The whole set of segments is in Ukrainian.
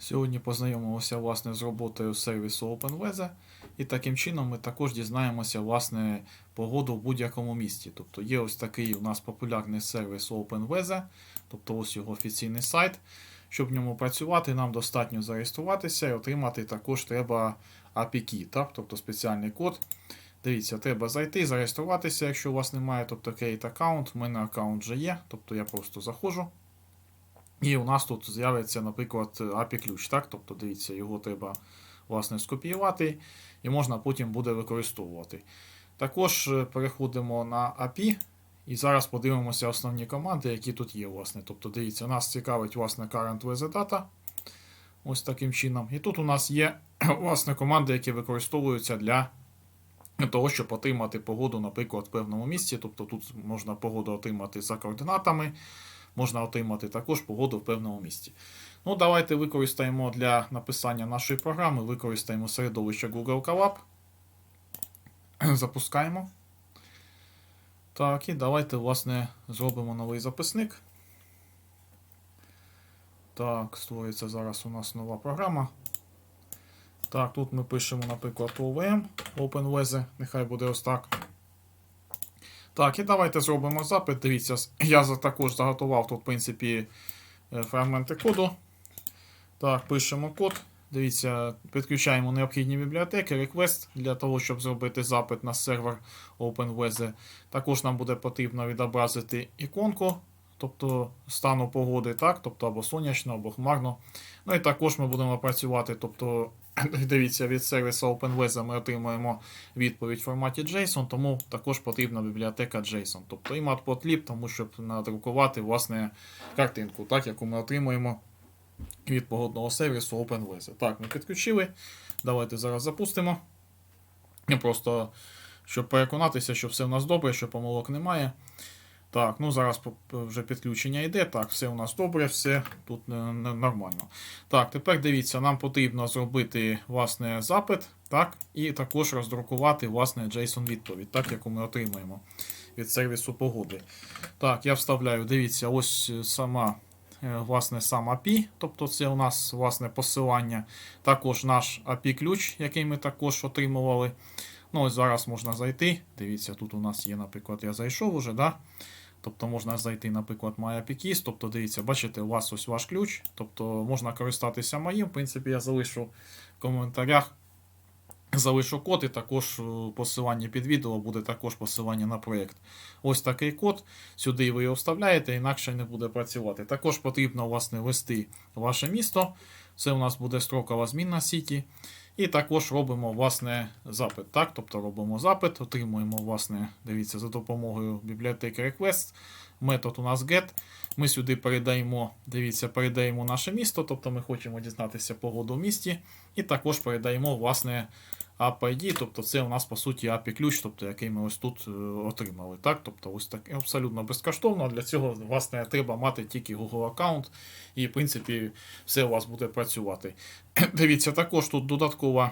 Сьогодні познайомимося власне з роботою сервісу OpenWeather, і таким чином ми також дізнаємося власне погоду в будь-якому місті. Тобто є ось такий у нас популярний сервіс OpenWeather, тобто ось його офіційний сайт. Щоб в ньому працювати, нам достатньо зареєструватися і отримати також треба API-key, так? тобто спеціальний код. Дивіться, треба зайти, зареєструватися, якщо у вас немає, тобто create аккаунт. У мене аккаунт вже є, тобто я просто заходжу. І у нас тут з'явиться, наприклад, API-ключ. так? Тобто, дивіться, його треба власне скопіювати і можна потім буде використовувати. Також е, переходимо на API. І зараз подивимося основні команди, які тут є. власне. Тобто, дивіться, нас цікавить власне current data. Ось таким чином. І тут у нас є власне команди, які використовуються для того, щоб отримати погоду, наприклад, в певному місці. Тобто тут можна погоду отримати за координатами, можна отримати також погоду в певному місці. Ну, давайте використаємо для написання нашої програми, використаємо середовище Google Colab. Запускаємо. Так, і давайте, власне, зробимо новий записник. Так, створюється зараз у нас нова програма. Так, тут ми пишемо, наприклад, OVM, OpenWeather, нехай буде ось так. Так, і давайте зробимо запит. Дивіться, я також заготував тут, в принципі, е, фрагменти коду. Так, пишемо код. Дивіться, підключаємо необхідні бібліотеки, request для того, щоб зробити запит на сервер OpenWeather. Також нам буде потрібно відобразити іконку, тобто стану погоди, так, тобто або сонячно, або хмарно. Ну і також ми будемо працювати, тобто, дивіться, від сервісу OpenWeather ми отримуємо відповідь в форматі JSON, тому також потрібна бібліотека JSON. Тобто і matplotlib, тому щоб надрукувати власне картинку, так, яку ми отримуємо від погодного сервісу OpenWeather. Так, ми підключили. Давайте зараз запустимо. Просто, щоб переконатися, що все у нас добре, що помилок немає. Так, ну зараз вже підключення йде. Так, все у нас добре, все тут е, нормально. Так, тепер дивіться, нам потрібно зробити власне запит, так, і також роздрукувати власне JSON відповідь, так, яку ми отримуємо від сервісу погоди. Так, я вставляю, дивіться, ось е, сама. е, Власне, сам API, тобто це у нас власне посилання. Також наш API-ключ, який ми також отримували. Ну, ось зараз можна зайти. Дивіться, тут у нас є, наприклад, я зайшов уже, да? Тобто можна зайти, наприклад, MyAPI-Keys, Тобто, дивіться, бачите, у вас ось ваш ключ. Тобто можна користатися моїм. В принципі, я залишу в коментарях. Залишу код, і також у посиланні під відео буде також посилання на проєкт. Ось такий код. Сюди ви його вставляєте, інакше не буде працювати. Також потрібно власне ввести ваше місто. Це у нас буде строкова змінна сіті. І також робимо власне запит. Так? Тобто робимо запит, отримуємо, власне, дивіться, за допомогою бібліотеки request. Метод у нас get. Ми сюди передаємо, дивіться, передаємо наше місто, тобто ми хочемо дізнатися погоду в місті. І також передаємо власне app-ID, тобто це у нас по суті API-ключ, тобто який ми ось тут е, отримали. Так? Тобто ось так абсолютно безкоштовно. Для цього власне треба мати тільки Google аккаунт, і в принципі все у вас буде працювати. Дивіться, також тут додаткова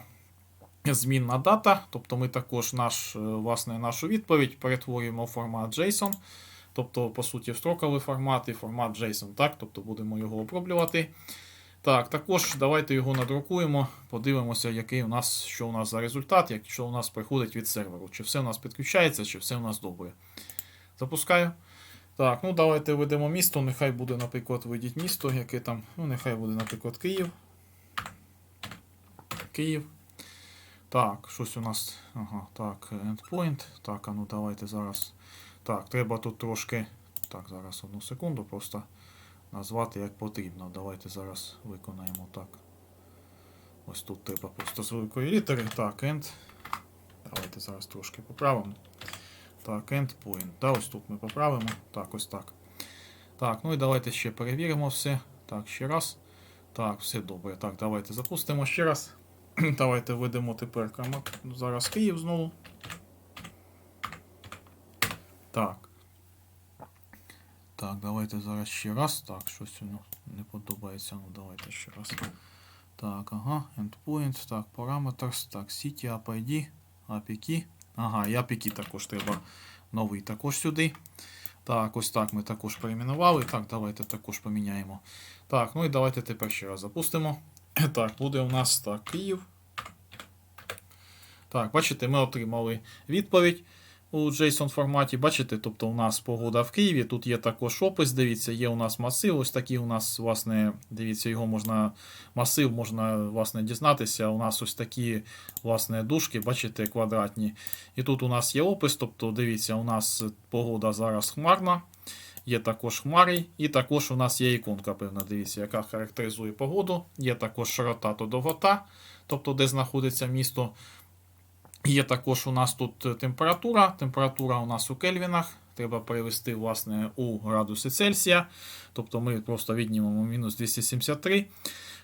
змінна дата, тобто ми також наш, е, власне, нашу відповідь перетворюємо в формат JSON. Тобто, по суті, в строковий формат і формат JSON, так? Тобто будемо його оброблювати. Так, також давайте його надрукуємо, подивимося, який у нас, що у нас за результат, якщо у нас приходить від серверу. Чи все у нас підключається, чи все у нас добре. Запускаю. Так, ну давайте введемо місто. Нехай буде, наприклад, введіть місто, яке там. Ну, нехай буде, наприклад, Київ. Київ. Так, щось у нас. Ага, так, endpoint. Так, а ну давайте зараз. Так, треба тут трошки. Так, зараз одну секунду, просто назвати як потрібно. Давайте зараз виконаємо так. Ось тут треба просто з великої літери. Так, end. Давайте зараз трошки поправимо. Так, endpoint. Да, ось тут ми поправимо. Так, ось так. Так, ну і давайте ще перевіримо все. Так, ще раз. Так, все добре. Так, давайте запустимо ще раз. Давайте введемо тепер. Зараз Київ знову. Так. Так, давайте зараз ще раз. Так, щось воно не подобається. Ну, давайте ще раз. Так, ага, endpoint, так, parameters, так, city, app ID, API. Ага, і API також треба новий також сюди. Так, ось так ми також перейменували. Так, давайте також поміняємо. Так, ну і давайте тепер ще раз запустимо. Так, буде у нас так, Київ. Так, бачите, ми отримали відповідь у JSON форматі. Бачите, тобто у нас погода в Києві. Тут є також опис. Дивіться, є у нас масив. Ось такий у нас, власне, дивіться, його можна масив, можна власне дізнатися. У нас ось такі власне дужки, бачите, квадратні. І тут у нас є опис. Тобто, дивіться, у нас погода зараз хмарна. Є також хмари, і також у нас є іконка, певна, дивіться, яка характеризує погоду. Є також широта та довгота, тобто де знаходиться місто. Є також у нас тут е, температура. Температура у нас у кельвінах. Треба перевести власне, у градуси Цельсія. Тобто ми просто віднімемо мінус 273.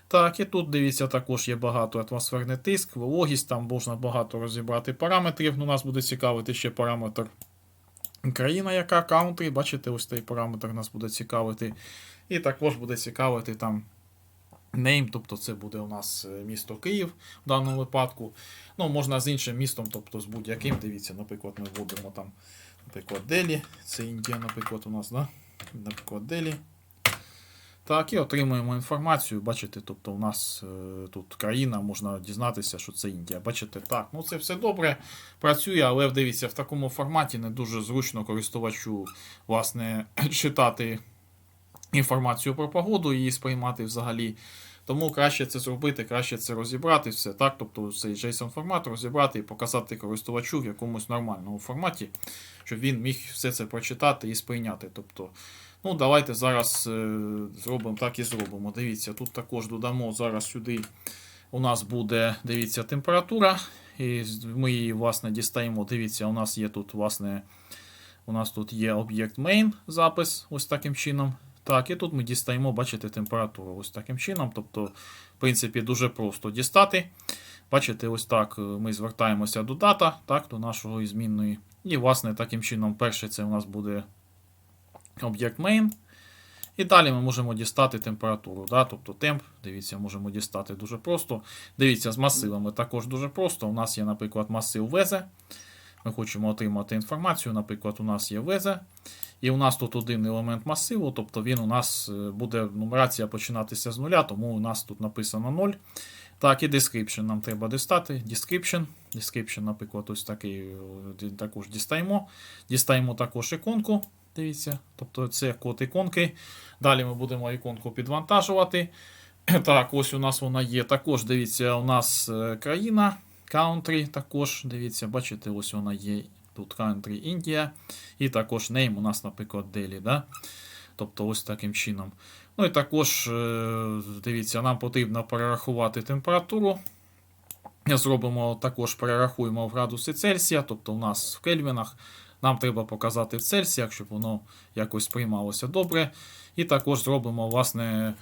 Так, і тут дивіться, також є багато атмосферний тиск, вологість, там можна багато розібрати параметрів. Ну, нас буде цікавити ще параметр країна, яка каунтрі. Бачите, ось цей параметр нас буде цікавити. І також буде цікавити там name, тобто це буде у нас е, місто Київ в даному випадку. Ну, можна з іншим містом, тобто з будь-яким. Дивіться, наприклад, ми вводимо там, наприклад, Делі. Це Індія, наприклад, у нас, да? наприклад, Делі. Так, і отримуємо інформацію. Бачите, тобто у нас е, тут країна, можна дізнатися, що це Індія. Бачите, так, ну це все добре працює, але дивіться, в такому форматі не дуже зручно користувачу власне, читати інформацію про погоду і сприймати взагалі. Тому краще це зробити, краще це розібрати все. так, Тобто цей JSON формат розібрати і показати користувачу в якомусь нормальному форматі, щоб він міг все це прочитати і сприйняти. Тобто, ну Давайте зараз е, зробимо так і зробимо. Дивіться, тут також додамо зараз сюди. У нас буде, дивіться, температура. І ми її, власне, дістаємо. Дивіться, у нас є тут, власне, у нас тут є об'єкт main запис, ось таким чином. Так, і тут ми дістаємо, бачите, температуру ось таким чином. Тобто, в принципі, дуже просто дістати. Бачите, ось так ми звертаємося до дата, так, до нашого змінної. І, власне, таким чином, перше це у нас буде об'єкт main. І далі ми можемо дістати температуру. Да? Тобто темп, дивіться, можемо дістати дуже просто. Дивіться, з масивами також дуже просто. У нас є, наприклад, масив везе. Ми хочемо отримати інформацію. Наприклад, у нас є везе. І у нас тут один елемент масиву, тобто він у нас е, буде нумерація починатися з нуля, тому у нас тут написано 0. Так, і description нам треба дістати. Description. Description, наприклад, ось такий е, також дістаємо. Дістаємо також іконку. Дивіться, тобто це код іконки. Далі ми будемо іконку підвантажувати. Так, ось у нас вона є. Також дивіться, у нас е, країна, country, також дивіться, бачите, ось вона є. Тут country Індія. І також name у нас, наприклад, Delhi. Да? Тобто ось таким чином. Ну і також, е, дивіться, нам потрібно перерахувати температуру. Зробимо також перерахуємо в градуси Цельсія, тобто у нас в кельвінах. Нам треба показати в Цельсіях, щоб воно якось сприймалося добре. І також зробимо, власне,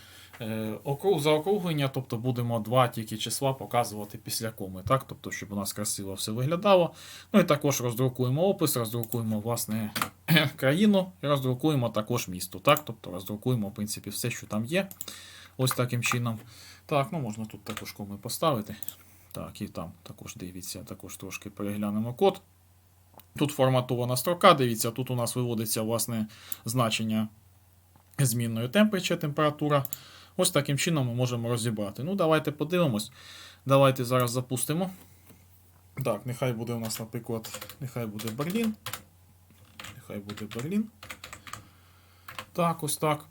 заокруглення, тобто будемо два тільки числа показувати після коми, так? тобто, щоб у нас красиво все виглядало. Ну і також роздрукуємо опис, роздрукуємо власне країну і роздрукуємо також місто. так? Тобто роздрукуємо, в принципі, все, що там є. Ось таким чином. Так, ну можна тут також коми поставити. Так, і там також дивіться, також трошки переглянемо код. Тут форматована строка, дивіться, тут у нас виводиться власне значення змінної температури, температура. Ось таким чином ми можемо розібрати. Ну, давайте подивимось. Давайте зараз запустимо. Так, нехай буде у нас, наприклад, нехай буде Берлін. Нехай буде Берлін. Так, ось так.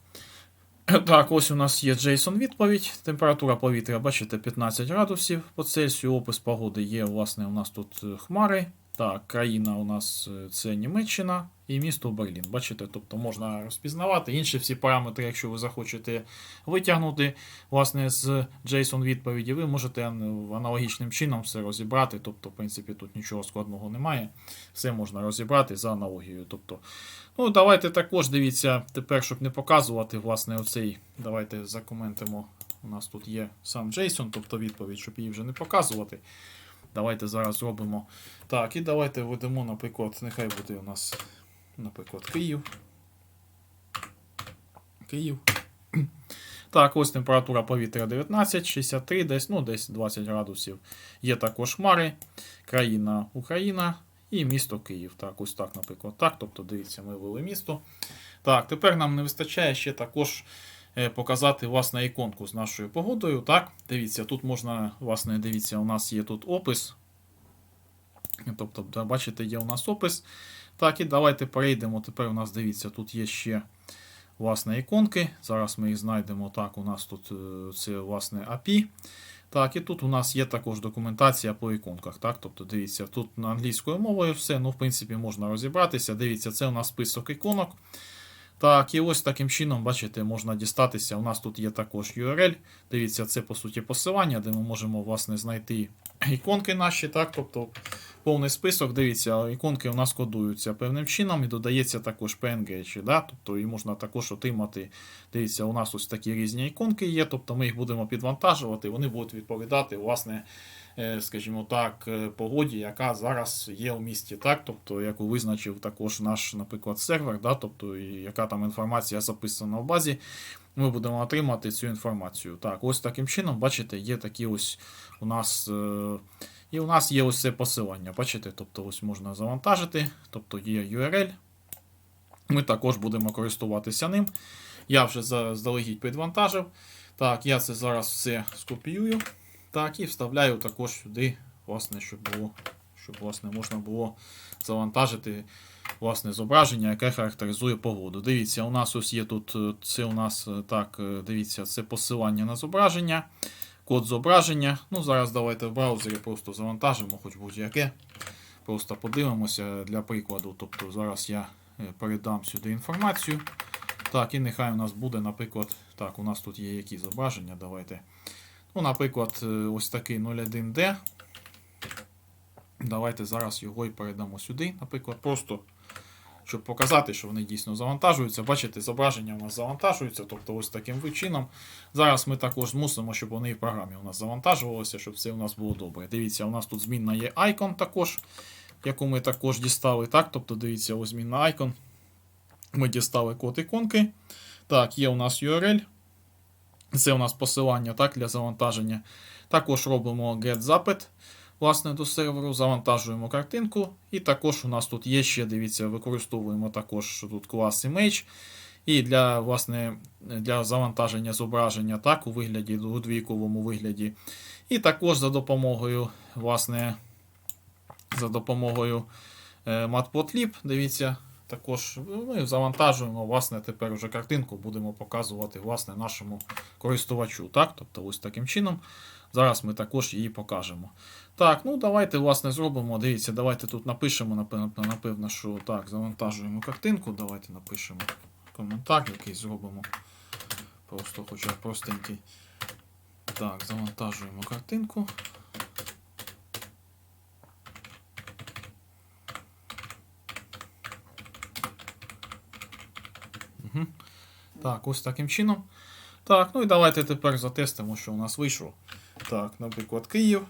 Так, ось у нас є JSON відповідь. Температура повітря, бачите, 15 градусів по Цельсію. Опис погоди є, власне, у нас тут хмари. Так, країна у нас е, це Німеччина і місто Берлін. Бачите, тобто можна розпізнавати інші всі параметри, якщо ви захочете витягнути власне, з JSON відповіді, ви можете аналогічним чином все розібрати. Тобто, в принципі, тут нічого складного немає. Все можна розібрати за аналогією. Тобто, ну, Давайте також дивіться, тепер, щоб не показувати, власне, оцей. Давайте закоментимо. У нас тут є сам JSON, тобто відповідь, щоб її вже не показувати. Давайте зараз зробимо. Так, і давайте введемо, наприклад, нехай буде у нас, наприклад, Київ. Київ. Так, ось температура повітря 19, 63, десь, ну, десь 20 градусів. Є також хмари, країна Україна і місто Київ. Так, ось так, наприклад. Так, тобто, дивіться, ми ввели місто. Так, тепер нам не вистачає ще також е, показати власне іконку з нашою погодою. Так, дивіться, тут можна, власне, дивіться, у нас є тут опис. Тобто, бачите, є у нас опис. Так, і давайте перейдемо. Тепер у нас дивіться, тут є ще власне іконки. Зараз ми їх знайдемо. Так, у нас тут е, це власне API. Так, і тут у нас є також документація по іконках. Так, тобто, дивіться, тут на англійською мовою все, ну, в принципі, можна розібратися. Дивіться, це у нас список іконок. Так, і ось таким чином, бачите, можна дістатися. У нас тут є також URL. Дивіться, це по суті посилання, де ми можемо власне знайти іконки наші. так, тобто Повний список, дивіться, іконки у нас кодуються певним чином і додається також PNG. Да? Тобто і можна також отримати. Дивіться, у нас ось такі різні іконки є, тобто ми їх будемо підвантажувати, вони будуть відповідати, власне, скажімо так, е, погоді, яка зараз є у місті. так, тобто, Яку визначив також наш, наприклад, сервер, да? тобто, яка там інформація записана в базі. Ми будемо отримати цю інформацію. Так, ось таким чином, бачите, є такі ось у нас. Е, і у нас є ось це посилання. Бачите, тобто ось можна завантажити, тобто є URL. Ми також будемо користуватися ним. Я вже заздалегідь підвантажив. Так, я це зараз все скопіюю. Так, і вставляю також сюди, власне, щоб було, щоб власне, можна було завантажити власне, зображення, яке характеризує погоду. Дивіться, у нас ось є тут це у нас так, дивіться, це посилання на зображення код зображення. Ну, Зараз давайте в браузері просто завантажимо, хоч будь-яке. Просто подивимося для прикладу. Тобто Зараз я е, передам сюди інформацію. Так, і нехай у нас буде, наприклад, так, у нас тут є які зображення. Давайте. Ну, Наприклад, е, ось такий 01D. Давайте зараз його і передамо сюди. Наприклад, просто щоб показати, що вони дійсно завантажуються. Бачите, зображення у нас завантажуються, тобто ось таким чином. Зараз ми також змусимо, щоб вони в програмі у нас завантажувалися, щоб все у нас було добре. Дивіться, у нас тут змінна є айкон також, яку ми також дістали. Так, тобто, дивіться, ось змінна айкон. Ми дістали код іконки. Так, є у нас URL. Це у нас посилання так, для завантаження. Також робимо get запит власне, до серверу, завантажуємо картинку. І також у нас тут є ще, дивіться, використовуємо також тут клас Image. І для власне, для завантаження зображення так, у вигляді, у двійковому вигляді. І також за допомогою власне, за допомогою е, Matplotlib, дивіться, також ми завантажуємо власне, тепер вже картинку, будемо показувати власне, нашому користувачу. Так? Тобто ось таким чином. Зараз ми також її покажемо. Так, ну давайте власне зробимо. Дивіться, давайте тут напишемо, напевно, що так, завантажуємо картинку. Давайте напишемо коментар, який зробимо. Просто хоча простенький. Так, завантажуємо картинку. Угу. Так, ось таким чином. Так, ну і давайте тепер затестимо, що у нас вийшло. Так, наприклад, Київ.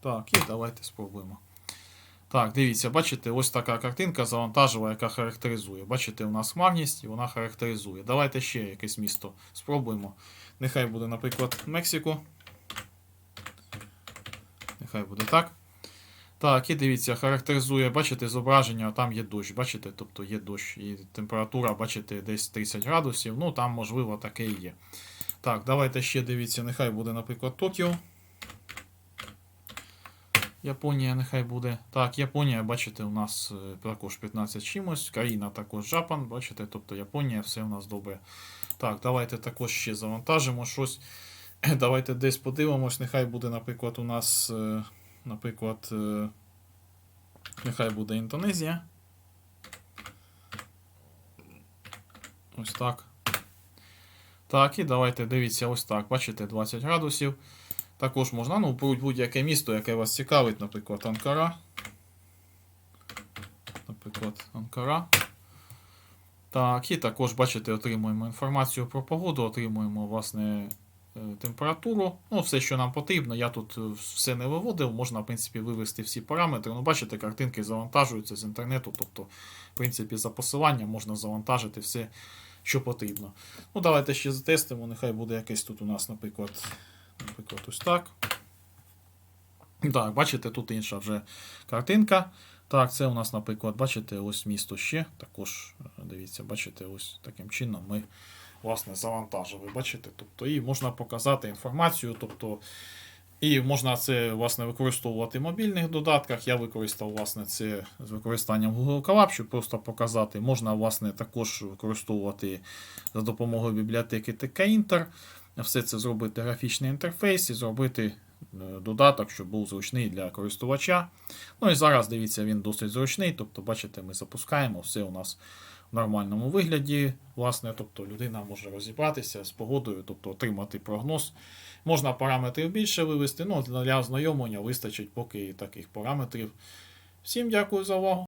Так, і давайте спробуємо. Так, дивіться, бачите, ось така картинка завантажила, яка характеризує. Бачите, у нас хмарність і вона характеризує. Давайте ще якесь місто спробуємо. Нехай буде, наприклад, Мексико. Нехай буде так. Так, і дивіться, характеризує, бачите, зображення, там є дощ, бачите, тобто є дощ. І температура, бачите, десь 30 градусів. Ну, там, можливо, таке і є. Так, давайте ще дивіться, нехай буде, наприклад, Токіо. Японія нехай буде. Так, Японія, бачите, у нас е, також 15 чимось. Країна також Жапан, бачите, тобто Японія, все у нас добре. Так, давайте також ще завантажимо щось. Давайте десь подивимось. Нехай буде, наприклад, у нас, е, наприклад, е, нехай буде Індонезія. Ось так. Так, і давайте дивіться, ось так. Бачите, 20 градусів. Також можна, ну, будь-яке місто, яке вас цікавить, наприклад, Анкара. Наприклад, Анкара. Так, і також, бачите, отримуємо інформацію про погоду, отримуємо, власне, температуру. Ну, все, що нам потрібно. Я тут е, все не виводив, можна, в принципі, вивести всі параметри. Ну, бачите, картинки завантажуються з інтернету. Тобто, в принципі, за посиланням можна завантажити все, що потрібно. Ну, давайте ще затестимо. Нехай буде якесь тут у нас, наприклад. Наприклад, ось так. Так, бачите, тут інша вже картинка. Так, це у нас, наприклад, бачите, ось місто ще. Також, е, дивіться, бачите, ось таким чином ми власне, завантажили. Бачите? Тобто, і можна показати інформацію. Тобто, і можна це власне використовувати в мобільних додатках. Я використав власне це з використанням Google Colab, щоб просто показати. Можна власне також використовувати за допомогою бібліотеки TK-Inter. Все це зробити графічний інтерфейс і зробити е, додаток, щоб був зручний для користувача. Ну і зараз дивіться, він досить зручний. Тобто, бачите, ми запускаємо, все у нас нормальному вигляді. Власне, тобто людина може розібратися з погодою, тобто отримати прогноз. Можна параметрів більше вивести, ну для ознайомлення вистачить поки таких параметрів. Всім дякую за увагу.